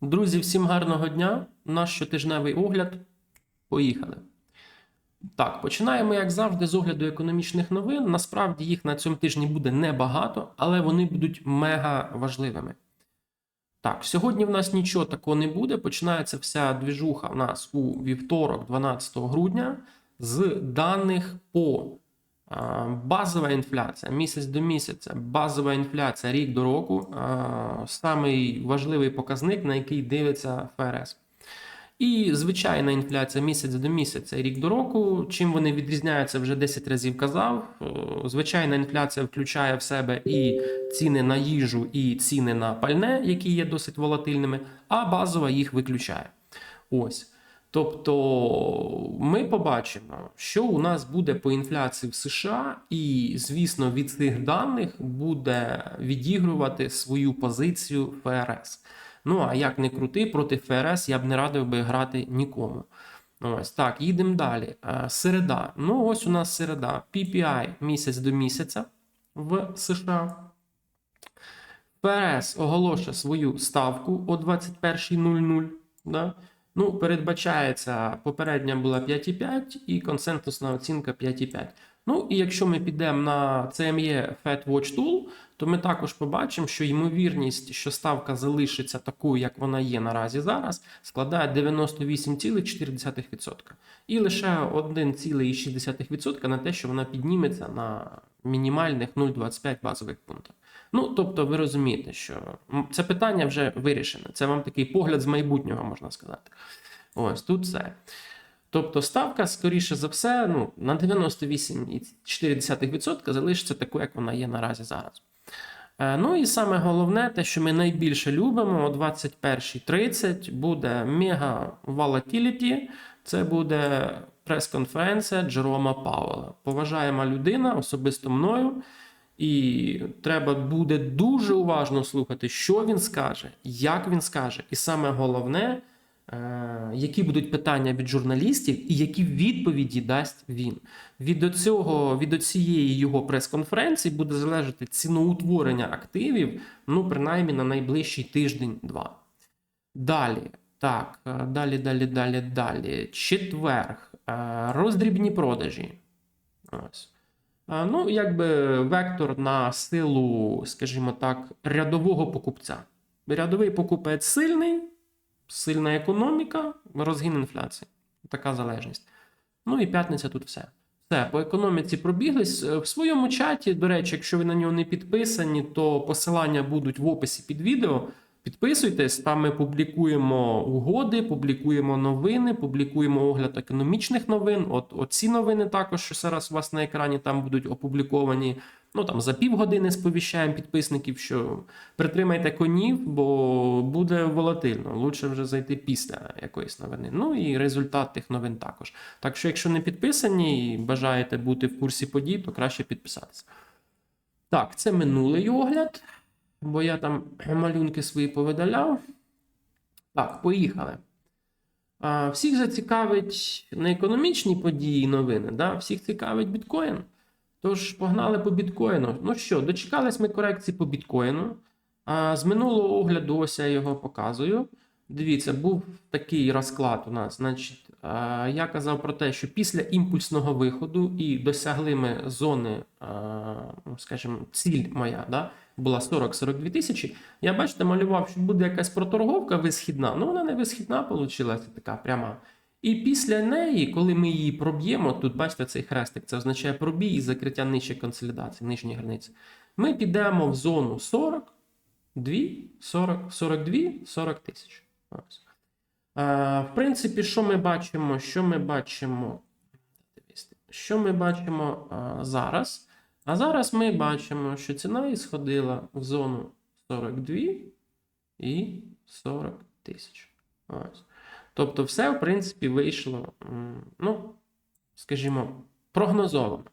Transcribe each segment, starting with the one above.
Друзі, всім гарного дня. Наш щотижневий огляд. Поїхали. Так, починаємо, як завжди, з огляду економічних новин. Насправді їх на цьому тижні буде небагато, але вони будуть мега важливими. Так, сьогодні в нас нічого такого не буде. Починається вся двіжуха в нас у вівторок, 12 грудня, з даних по базова інфляція місяць до місяця, базова інфляція рік до року самий важливий показник, на який дивиться ФРС. І звичайна інфляція місяць до місяця, рік до року. Чим вони відрізняються, вже 10 разів казав. Звичайна інфляція включає в себе і ціни на їжу, і ціни на пальне, які є досить волатильними, а базова їх виключає. Ось. Тобто ми побачимо, що у нас буде по інфляції в США, і, звісно, від цих даних буде відігрувати свою позицію ФРС. Ну а як не крути, проти ФРС я б не радив би грати нікому. Ось так, їдемо далі. Е, Середа. Ну, ось у нас середа. PPI місяць до місяця в США. ФРС оголошує свою ставку о 21.00. Да? Ну, передбачається, попередня була 5,5 і консенсусна оцінка 5,5. Ну, і якщо ми підемо на CME Fed Watch Tool, то ми також побачимо, що ймовірність, що ставка залишиться такою, як вона є наразі зараз, складає 98,4%. І лише 1,6% на те, що вона підніметься на мінімальних 0,25 базових пунктів. Ну, тобто, ви розумієте, що це питання вже вирішене. Це вам такий погляд з майбутнього, можна сказати. Ось тут все. Тобто ставка, скоріше за все, ну, на 98,4% залишиться такою, як вона є наразі зараз. Е, Ну і саме головне, те, що ми найбільше любимо, о 21.30 буде мега volatility, це буде прес-конференція Джерома Пауела. Поважаєма людина, особисто мною. І треба буде дуже уважно слухати, що він скаже, як він скаже, і саме головне, е, які будуть питання від журналістів і які відповіді дасть він. Від цього, від цієї його прес-конференції буде залежати ціноутворення активів, ну, принаймні на найближчий тиждень-два. Далі. Так, е, далі, далі, далі, далі. Четверг. Е, Роздрібні продажі. Ось. А, Ну, якби вектор на силу, скажімо так, рядового покупця. Рядовий покупець сильний, сильна економіка, розгін інфляції. Така залежність. Ну і п'ятниця тут все. Все, по економіці пробіглись. Е, В своєму чаті, до речі, якщо ви на нього не підписані, то посилання будуть в описі під відео. Підписуйтесь, там ми публікуємо угоди, публікуємо новини, публікуємо огляд економічних новин. От оці новини також, що зараз у вас на екрані, там будуть опубліковані. Ну там за півгодини сповіщаємо підписників, що притримайте конів, бо буде волатильно. Лучше вже зайти після якоїсь новини. Ну і результат тих новин також. Так що, якщо не підписані і бажаєте бути в курсі подій, то краще підписатися. Так, це минулий огляд бо я там малюнки свої повидаляв. Так, поїхали. А, Всіх зацікавить не економічні події новини, да? всіх цікавить біткоін. Тож, погнали по біткоїну. Ну що, дочекались ми корекції по біткоїну. А, З минулого огляду, ось я його показую. Дивіться, був такий розклад у нас. Значить, я казав про те, що після імпульсного виходу і досягли ми зони, ну, скажімо, ціль моя, да? була 40-42 тисячі. Я бачите, малював, що буде якась проторговка висхідна. Ну, вона не висхідна вийшла, така пряма. І після неї, коли ми її проб'ємо, тут бачите цей хрестик, це означає пробій і закриття нижче консолідації, нижньої границі. Ми підемо в зону 40, 2, 40, 42, 40 тисяч. Ось. А, в принципі, що ми бачимо? Що ми бачимо? Що ми бачимо а, зараз? А зараз ми бачимо, що ціна і сходила в зону 42 і 40 тисяч. Тобто, все, в принципі, вийшло, ну, скажімо, прогнозовано.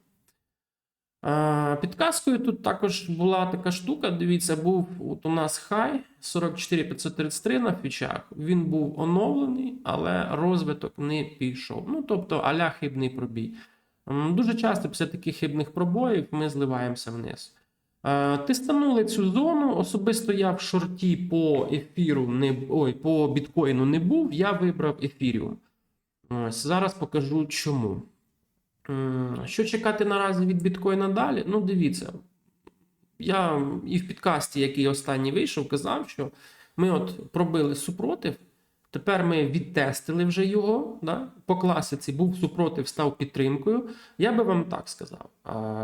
Підказкою тут також була така штука. Дивіться, був от у нас хай 44533 на фічах. Він був оновлений, але розвиток не пішов. Ну, тобто, аля хибний пробій. Дуже часто після таких хибних пробоїв ми зливаємося вниз. Тистанули цю зону. Особисто я в шорті по ефіру не ой, по біткоїну не був. Я вибрав ефіріум. Ось зараз покажу чому. Що чекати наразі від біткоїна далі? Ну, дивіться. Я і в підкасті, який останній вийшов, казав, що ми от пробили супротив. Тепер ми відтестили вже його. Да? По класиці був супротив, став підтримкою. Я би вам так сказав: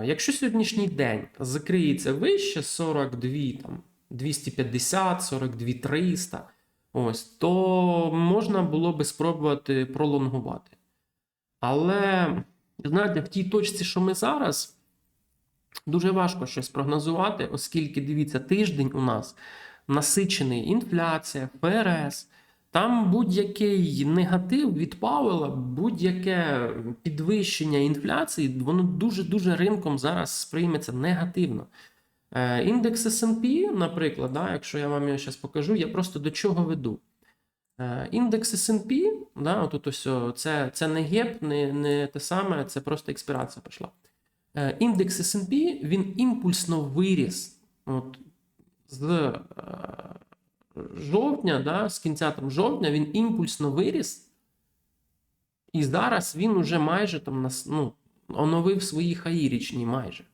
якщо сьогоднішній день закриється вище 42, там, 250, 42 300, ось, то можна було би спробувати пролонгувати. Але, знаєте, в тій точці, що ми зараз, дуже важко щось прогнозувати, оскільки, дивіться, тиждень у нас насичений інфляція, ФРС. Там будь-який негатив від Пауела, будь-яке підвищення інфляції, воно дуже-дуже ринком зараз сприйметься негативно. Е, Індекс SP, наприклад, да, якщо я вам його зараз покажу, я просто до чого веду. Е, Індекс SP, да, отут ось, це, це не геп, не, не те саме, це просто експірація пішла. Е, Індекс SP, він імпульсно виріс. От, з е, жовтня, да, з кінця там, жовтня, він імпульсно виріс. І зараз він уже майже там ну, оновив свої хаї річні майже.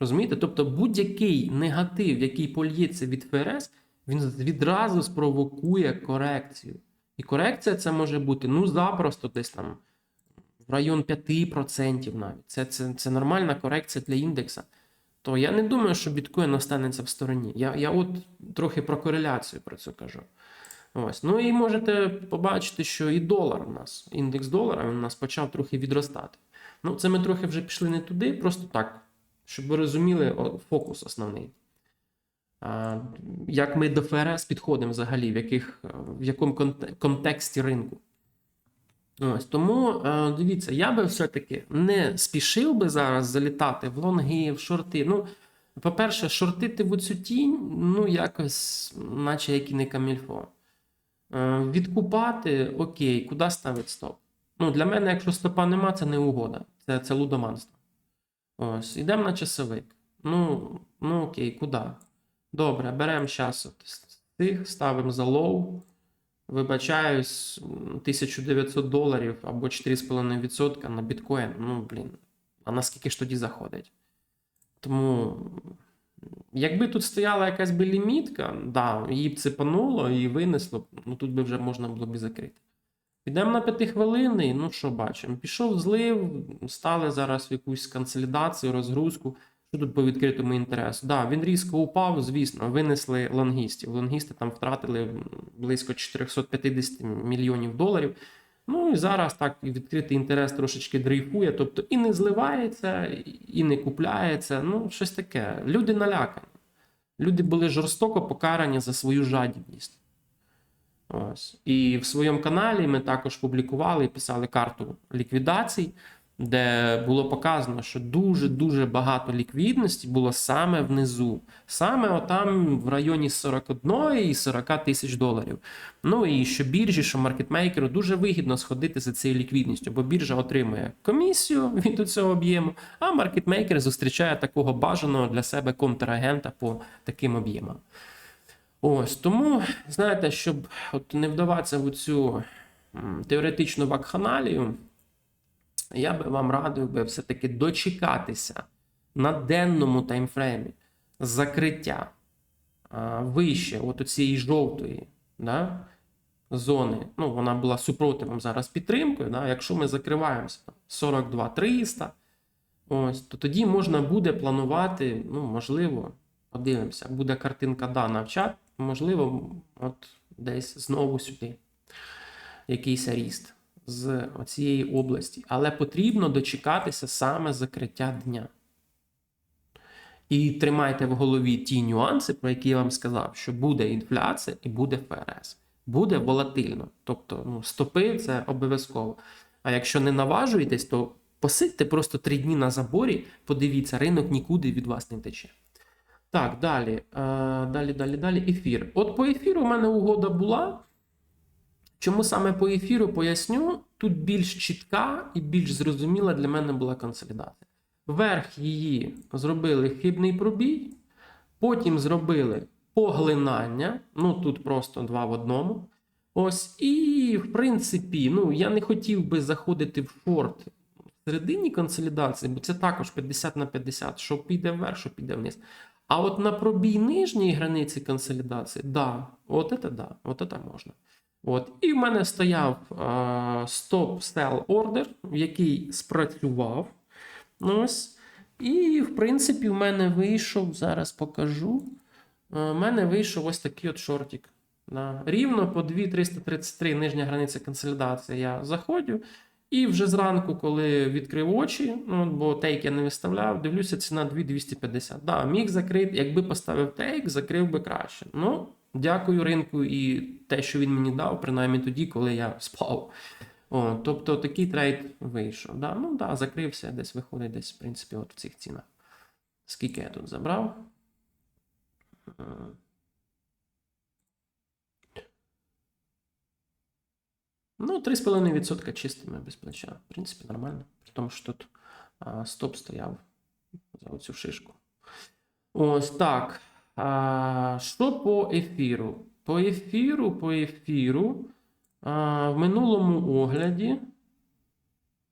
Розумієте? Тобто будь-який негатив, який польється від ФРС, він відразу спровокує корекцію. І корекція це може бути ну, запросто десь там в район 5% навіть. Це, це, це нормальна корекція для індекса. То я не думаю, що біткоін останеться в стороні. Я, я от трохи про кореляцію про це кажу. Ось. Ну і можете побачити, що і долар у нас, індекс долара, у нас почав трохи відростати. Ну, це ми трохи вже пішли не туди, просто так, щоб ви розуміли фокус основний. Як ми до ФРС підходимо взагалі, в, яких, в якому контексті ринку. Ось тому е, дивіться, я би все-таки не спішив би зараз залітати в лонги, в шорти. Ну, по-перше, шортити в оцю тінь, ну, якось, наче як і не камільфо. Е, відкупати, окей, куди ставити стоп? Ну, для мене, якщо стопа нема, це не угода, це, це лудоманство. Ось, ідемо на часовик. Ну, ну окей, куди? Добре, беремо зараз цих, ставимо за лоу. Вибачаюсь, 1900 доларів або 4,5% на біткоін. Ну, блін, а наскільки ж тоді заходить? Тому, якби тут стояла якась би лімітка, да, її б цепануло і винесло, ну тут би вже можна було б і закрити. Підемо на п'ятихвилинний, ну що бачимо? Пішов злив, стали зараз в якусь консолідацію, розгрузку. Що тут по відкритому інтересу? Да, він різко упав, звісно, винесли лонгістів. Лонгісти там втратили близько 450 мільйонів доларів. Ну і зараз так відкритий інтерес трошечки дрейфує, тобто і не зливається, і не купляється. Ну, щось таке. Люди налякані. Люди були жорстоко покарані за свою жадібність. Ось. І в своєму каналі ми також публікували і писали карту ліквідацій, де було показано, що дуже-дуже багато ліквідності було саме внизу, саме отам в районі 41 і 40 тисяч доларів. Ну і що біржі, що маркетмейкеру дуже вигідно сходити за цією ліквідністю, бо біржа отримує комісію від цього об'єму, а маркетмейкер зустрічає такого бажаного для себе контрагента по таким об'ємам. Ось тому, знаєте, щоб от не вдаватися в цю теоретичну вакханалію, я би вам радив би все-таки дочекатися на денному таймфреймі закриття а, вище от цієї жовтої да, зони. Ну, вона була супротивом зараз підтримкою. Да, якщо ми закриваємося 42 300, ось, то тоді можна буде планувати, ну, можливо, подивимося, буде картинка дана в чат, можливо, от десь знову сюди якийсь ріст з цієї області, але потрібно дочекатися саме закриття дня. І тримайте в голові ті нюанси, про які я вам сказав, що буде інфляція і буде ФРС. Буде волатильно. Тобто, ну, стопи це обов'язково. А якщо не наважуєтесь, то посидьте просто три дні на заборі, подивіться, ринок нікуди від вас не тече. Так, далі. Е, далі, далі, далі. Ефір. От по ефіру в мене угода була. Чому саме по ефіру поясню, тут більш чітка і більш зрозуміла для мене була консолідація. Верх її зробили хибний пробій, потім зробили поглинання. Ну тут просто два в одному. Ось, і в принципі, ну я не хотів би заходити в шорт в середині консолідації, бо це також 50 на 50, що піде вверх, що піде вниз. А от на пробій нижньої границі консолідації, да, от це да, от це можна. От. І в мене стояв стоп sell ордер, який спрацював. Ось. І, в принципі, в мене вийшов, зараз покажу. У мене вийшов ось такий от шортик. Да. Рівно по 2,333 нижня границя консолідації я заходжу. І вже зранку, коли відкрив очі, ну, бо тейк я не виставляв, дивлюся, ціна 2,250. Да, міг закрити, якби поставив тейк, закрив би краще. Ну, дякую ринку і те, що він мені дав, принаймні тоді, коли я спав. О, тобто такий трейд вийшов. Да, ну да, закрився, десь виходить, десь, в принципі, от в цих цінах. Скільки я тут забрав? Е, Ну, 3,5% чистими без плеча. В принципі, нормально. При тому, що тут а, стоп стояв за оцю шишку. Ось так. А, що по ефіру? По ефіру, по ефіру. А, в минулому огляді.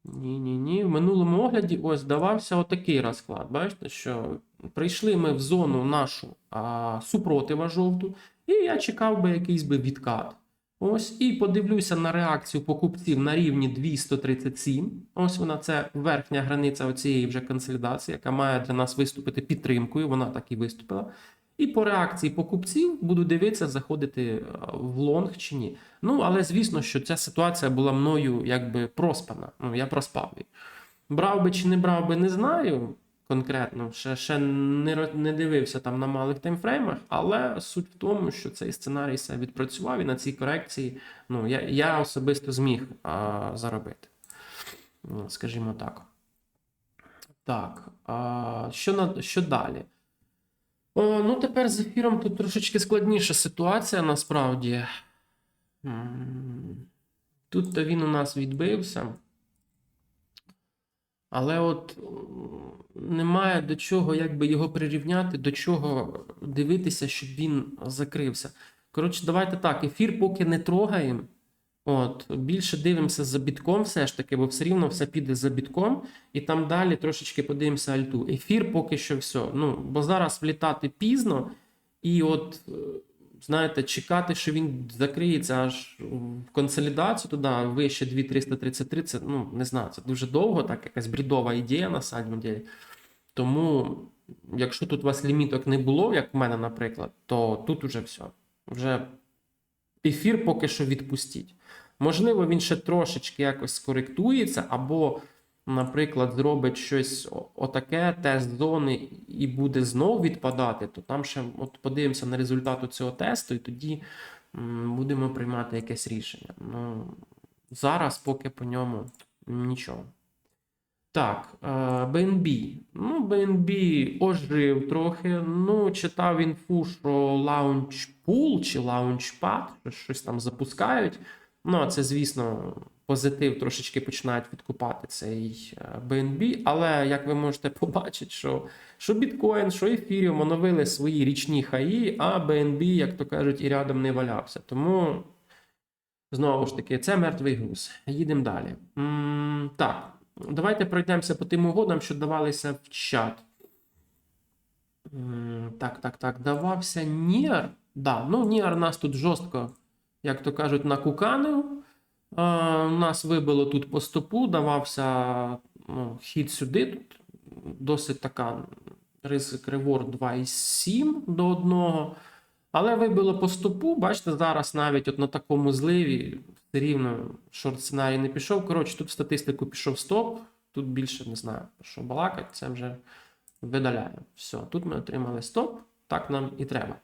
Ні, ні, ні. В минулому огляді ось давався отакий розклад. Бачите, що прийшли ми в зону нашу а, супротива жовту, і я чекав би якийсь би відкат. Ось, і подивлюся на реакцію покупців на рівні 237. Ось вона, це верхня границя оцієї вже консолідації, яка має для нас виступити підтримкою. Вона так і виступила. І по реакції покупців буду дивитися, заходити е, в лонг чи ні. Ну, але звісно, що ця ситуація була мною якби проспана. Ну, я проспав її. Брав би чи не брав би, не знаю конкретно. Ще ще не не дивився там на малих таймфреймах, але суть в тому, що цей сценарій себе відпрацював і на цій корекції ну, я, я особисто зміг а, заробити. Скажімо так. Так, а, що, на, що далі? О, ну, тепер з ефіром тут трошечки складніша ситуація насправді. Тут то він у нас відбився. Але от немає до чого якби його прирівняти, до чого дивитися, щоб він закрився. Коротше, давайте так, ефір поки не трогаємо. От, більше дивимося за бітком, все ж таки, бо все рівно все піде за бітком, і там далі трошечки подивимося альту. Ефір поки що все. Ну, бо зараз влітати пізно, і от, е, знаєте, чекати, що він закриється аж в консолідацію туди, вище 2333, це ну, не знаю, це дуже довго, так, якась брідова ідея на самом деле. Тому, якщо тут у вас ліміток не було, як в мене, наприклад, то тут уже все. Вже ефір поки що відпустіть. Можливо, він ще трошечки якось скоректується, або, наприклад, зробить щось отаке, тест зони, і буде знов відпадати, то там ще от подивимося на результат цього тесту, і тоді будемо приймати якесь рішення. Ну, зараз поки по ньому нічого. Так, е, BNB. Ну, BNB ожив трохи. Ну, читав інфу, що Launchpool чи Launchpad, щось там запускають. Ну, це, звісно, позитив трошечки починають відкупати цей е, BNB. Але як ви можете побачити, що, що Bitcoin, що Ethereum оновили свої річні хаї, а BNB, як то кажуть, і рядом не валявся. Тому. Знову ж таки, це мертвий груз. Їдемо далі. М, так, давайте пройдемося по тим угодам, що давалися в чат. М, Так, так, так. Давався Ніар. Да, ну Ніар нас тут жорстко, як то кажуть, накуканив. Нас вибило тут по стопу, давався ну, хід сюди. Тут досить така ризик реворд 2,7 до 1. Але вибило по стопу. Бачите, зараз навіть от на такому зливі все рівно шорт сценарій не пішов. Коротше, тут в статистику пішов стоп. Тут більше не знаю, що балакать, це вже видаляємо. Все, тут ми отримали стоп, так нам і треба.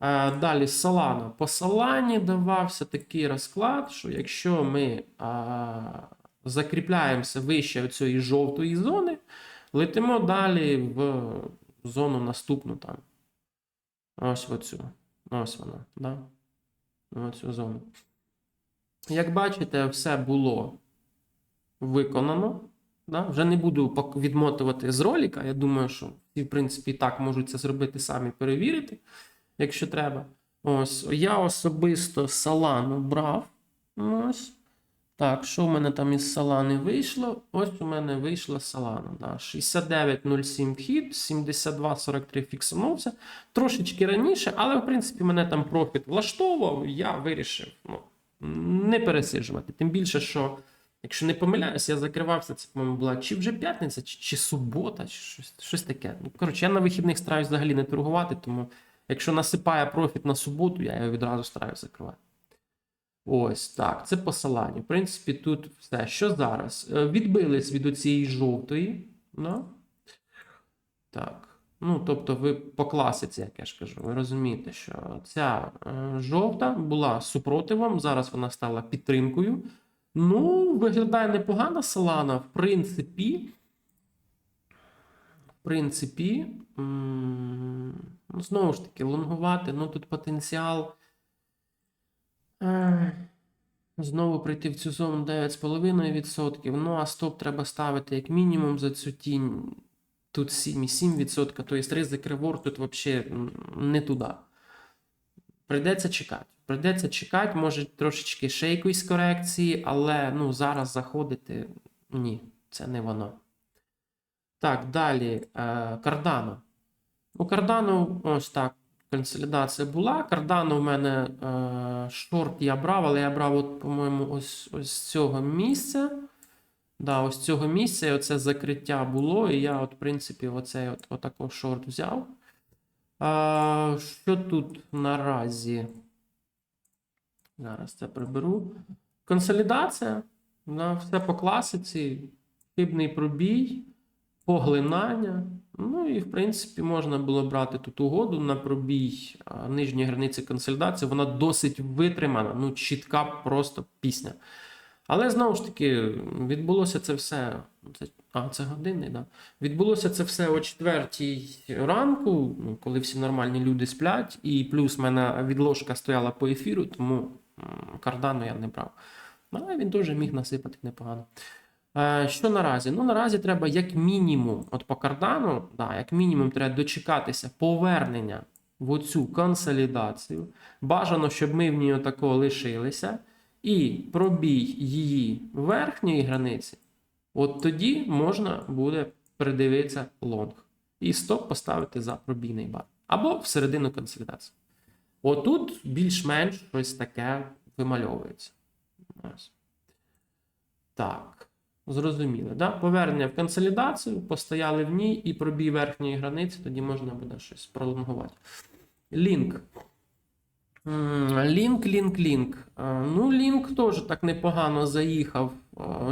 Е, Далі Solana. По Solana давався такий розклад, що якщо ми а, закріпляємося вище цієї жовтої зони, летимо далі в зону наступну там. Ось оцю. Ось вона, да? Оцю зону. Як бачите, все було виконано. Да? Вже не буду відмотувати з ролика. Я думаю, що всі, в принципі, так можуть це зробити самі перевірити, якщо треба. Ось, я особисто Solana брав. Ось. Так, що в мене там із Solana вийшло? Ось у мене вийшла Solana. Да. 69.07 вхід, 72.43 фіксанувся. Трошечки раніше, але в принципі мене там профіт влаштовував. Я вирішив ну, не пересиджувати. Тим більше, що, якщо не помиляюсь, я закривався, це, по-моєму, була чи вже п'ятниця, чи, чи субота, чи щось, щось таке. Ну, коротше, я на вихідних стараюсь взагалі не торгувати, тому якщо насипає профіт на суботу, я його відразу стараюсь закривати. Ось так, це посилання. В принципі, тут все. Що зараз? Е, Відбились від оцієї жовтої. Да? Так. Ну, тобто, ви по класиці, як я ж кажу, ви розумієте, що ця е, жовта була супротивом, зараз вона стала підтримкою. Ну, виглядає непогано Solana. В принципі, принципі, ну, знову ж таки, лонгувати, ну тут потенціал. Е, Знову прийти в цю зону 9,5%. Ну, а стоп треба ставити як мінімум за цю тінь. Тут 7,7%. Тобто ризик реворд тут взагалі не туди. Прийдеться чекати. Прийдеться чекати, може трошечки ще якоїсь корекції, але ну, зараз заходити ні, це не воно. Так, далі. Е, Cardano. У Cardano ось так. Консолідація була. Cardano в мене е, шорт я брав, але я брав, от, по-моєму, ось, ось з цього місця. Да, ось цього місця і оце закриття було, і я, от, в принципі, оцей от, отако шорт взяв. А, що тут наразі? Зараз це приберу. Консолідація. Да, все по класиці. Хибний пробій, поглинання. Ну і, в принципі, можна було брати тут угоду на пробій нижньої границі консолідації. Вона досить витримана, ну, чітка просто пісня. Але знову ж таки, відбулося це все. Це, а, це години, да. Відбулося це все о четвертій ранку, ну, коли всі нормальні люди сплять, і плюс в мене відложка стояла по ефіру, тому кардану я не брав. Але він теж міг насипати непогано. Е, Що наразі? Ну, наразі треба як мінімум, от по кардану, да, як мінімум, треба дочекатися повернення в оцю консолідацію. Бажано, щоб ми в ній отако лишилися. І пробій її верхньої границі, от тоді можна буде придивитися лонг. І стоп поставити за пробійний бар. Або всередину консолідації. Отут більш-менш щось таке вимальовується. Так. Зрозуміло, да? Повернення в консолідацію, постояли в ній і пробій верхньої границі, тоді можна буде щось пролонгувати. Лінк. Лінк, лінк, лінк. Ну, лінк теж так непогано заїхав.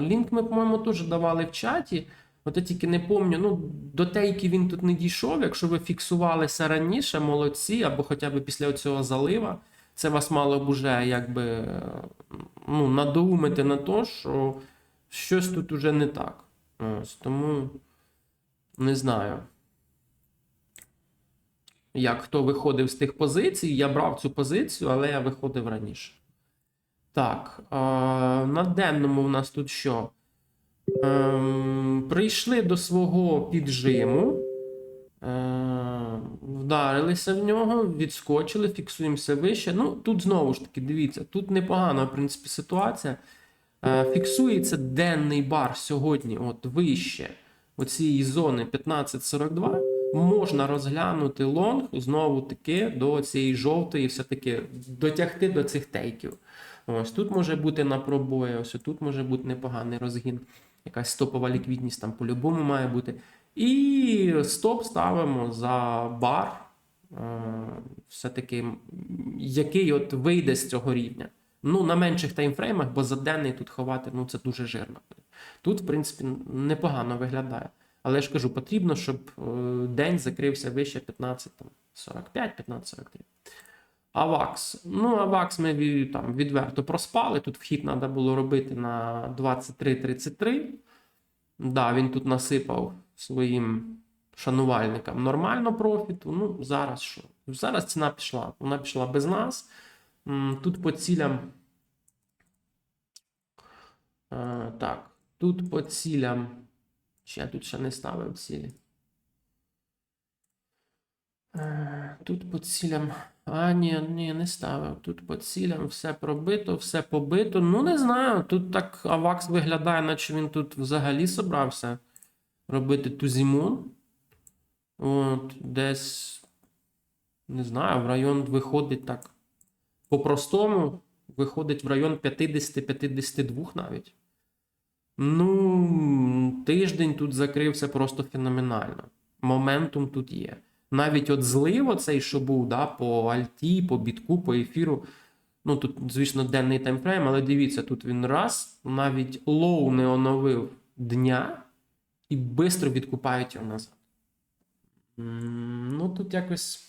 Лінк ми, по-моєму, теж давали в чаті. От я тільки не пам'ятаю, ну, до тейки він тут не дійшов. Якщо ви фіксувалися раніше, молодці, або хоча б після цього залива, це вас мало б уже якби ну, надоумити на те, що щось тут уже не так. Ось, тому не знаю. Як хто виходив з тих позицій, я брав цю позицію, але я виходив раніше. Так, е, на денному в нас тут що? Ем, прийшли до свого піджиму, е, вдарилися в нього, відскочили, фіксуємося вище. Ну, тут знову ж таки, дивіться, тут непогана, в принципі, ситуація. Е, фіксується денний бар сьогодні, от вище оцієї зони 1542. Можна розглянути лонг знову таки до цієї жовтої, все-таки дотягти до цих тейків. Ось тут може бути на пробої, ось тут може бути непоганий розгін. Якась стопова ліквідність там по-любому має бути. І стоп ставимо за бар. е, Все-таки, який от вийде з цього рівня. Ну, на менших таймфреймах, бо за денний тут ховати ну, це дуже жирно. Тут, в принципі, непогано виглядає. Але я ж кажу, потрібно, щоб е, день закрився вище 15.45, 15.43. Авакс. Ну, Авакс ми там відверто проспали. Тут вхід треба було робити на 23.33. Да, він тут насипав своїм шанувальникам нормально профіту. Ну, зараз що? Зараз ціна пішла. Вона пішла без нас. Тут по цілям. Е, так, тут по цілям Чи я тут ще не ставив цілі? Е, Тут по цілям. А, ні, ні, не ставив. Тут по цілям все пробито, все побито. Ну, не знаю. Тут так Авакс виглядає, наче він тут взагалі собрався робити Тузімун. От, десь, не знаю, в район виходить так. По-простому, виходить в район 50-52 навіть. Ну, тиждень тут закрився просто феноменально. Моментум тут є. Навіть от злив оцей, що був, да, по альті, по бітку, по ефіру. Ну, тут, звісно, денний таймфрейм, але дивіться, тут він раз, навіть лоу не оновив дня і швидко відкупають його назад. Ну, тут якось.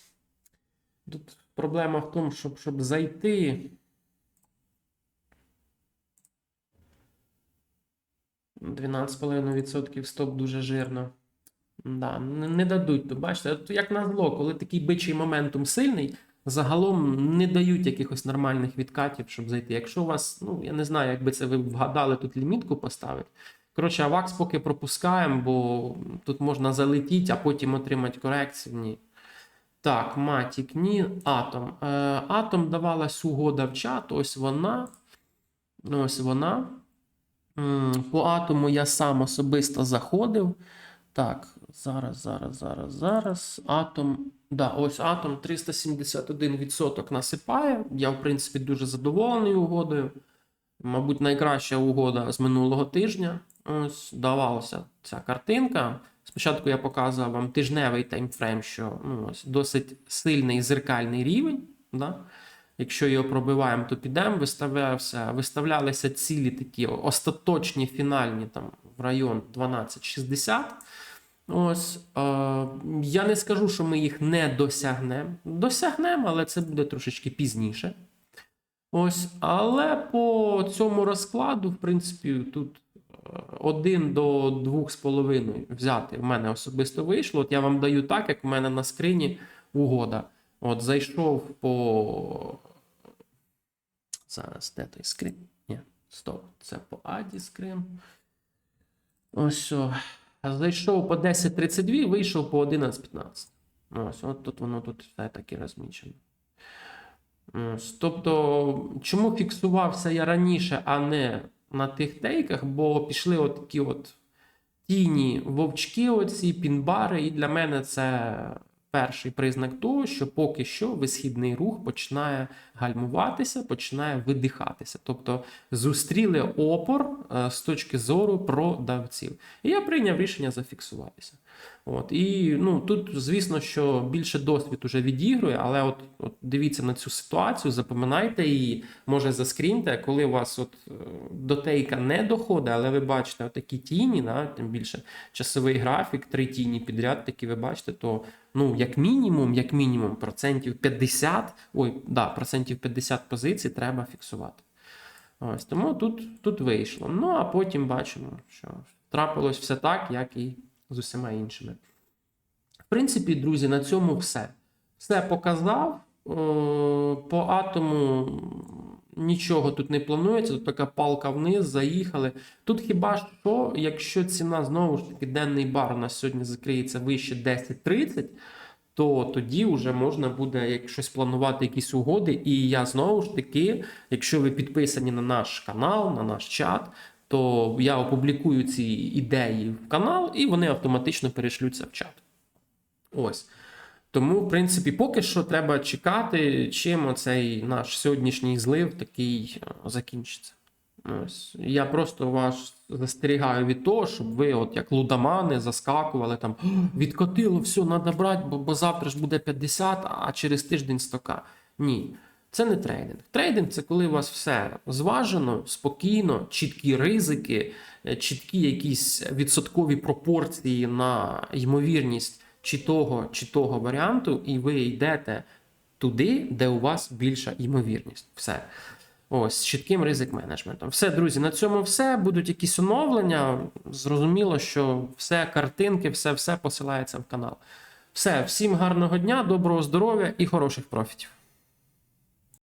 Тут проблема в тому, щоб, щоб зайти. 12,5% стоп дуже жирно. Да, не, не дадуть. То бачите, от як назло, коли такий бичий моментум сильний, загалом не дають якихось нормальних відкатів, щоб зайти. Якщо у вас, ну я не знаю, якби це ви вгадали тут лімітку поставити. Коротше, авакс поки пропускаємо, бо тут можна залетіти, а потім отримати корекцію. Ні. Так, Матік, ні, Атом. Е, Атом давалась угода в чат, ось вона. Ось вона. По атому я сам особисто заходив. Так, зараз, зараз, зараз, зараз. Атом. Да, ось атом 371% насипає. Я, в принципі, дуже задоволений угодою. Мабуть, найкраща угода з минулого тижня. Ось давалася ця картинка. Спочатку я показував вам тижневий таймфрейм, що ну, ось, досить сильний зеркальний рівень. Да? Якщо його пробиваємо, то підемо. Виставлявся, виставлялися цілі такі остаточні, фінальні там в район 12,60. Ось е, я не скажу, що ми їх не досягнемо. Досягнемо, але це буде трошечки пізніше. Ось, але по цьому розкладу, в принципі, тут е, один до двох з половиною взяти в мене особисто вийшло. От я вам даю так, як в мене на скрині угода. От зайшов по. Зараз де той скрин? Ні, стоп, це по Аді скрин. Ось. О. Зайшов по 10.32, вийшов по 11.15. Ось, от тут воно тут все таки розмічено. Ось, тобто, чому фіксувався я раніше, а не на тих тейках, бо пішли от такі от тіні вовчки, оці пінбари, і для мене це перший признак того, що поки що висхідний рух починає гальмуватися, починає видихатися. Тобто зустріли опор е, з точки зору продавців. І я прийняв рішення зафіксуватися. От і ну тут, звісно, що більше досвід уже відігрує, але от, от дивіться на цю ситуацію, запам'ятайте її, може заскріньте, коли у вас от е, до тейка не доходить, але ви бачите отакі тіні, да, тим більше часовий графік, три тіні підряд, такі ви бачите, то ну як мінімум, як мінімум, процентів 50, ой, да, процентів 50 позицій треба фіксувати. Ось тому тут, тут вийшло. Ну а потім бачимо, що трапилось все так, як і з усіма іншими. В принципі, друзі, на цьому все. Все показав. Е, По атому нічого тут не планується. Тут така палка вниз, заїхали. Тут хіба що, якщо ціна знову ж таки денний бар у нас сьогодні закриється вище 10.30, то тоді вже можна буде як планувати, якісь угоди. І я знову ж таки, якщо ви підписані на наш канал, на наш чат, то я опублікую ці ідеї в канал, і вони автоматично перешлються в чат. Ось. Тому, в принципі, поки що треба чекати, чим оцей наш сьогоднішній злив такий е, закінчиться. Ось. Я просто вас застерігаю від того, щоб ви, от як лудомани, заскакували там, відкотило, все, треба брати, бо, бо завтра ж буде 50, а через тиждень 100. Ні. Це не трейдинг. Трейдинг це коли у вас все зважено, спокійно, чіткі ризики, е, чіткі якісь відсоткові пропорції на ймовірність чи того, чи того варіанту, і ви йдете туди, де у вас більша ймовірність. Все. Ось, з чітким ризик менеджментом. Все, друзі, на цьому все. Будуть якісь оновлення. Зрозуміло, що все картинки, все, все посилається в канал. Все, всім гарного дня, доброго здоров'я і хороших профітів.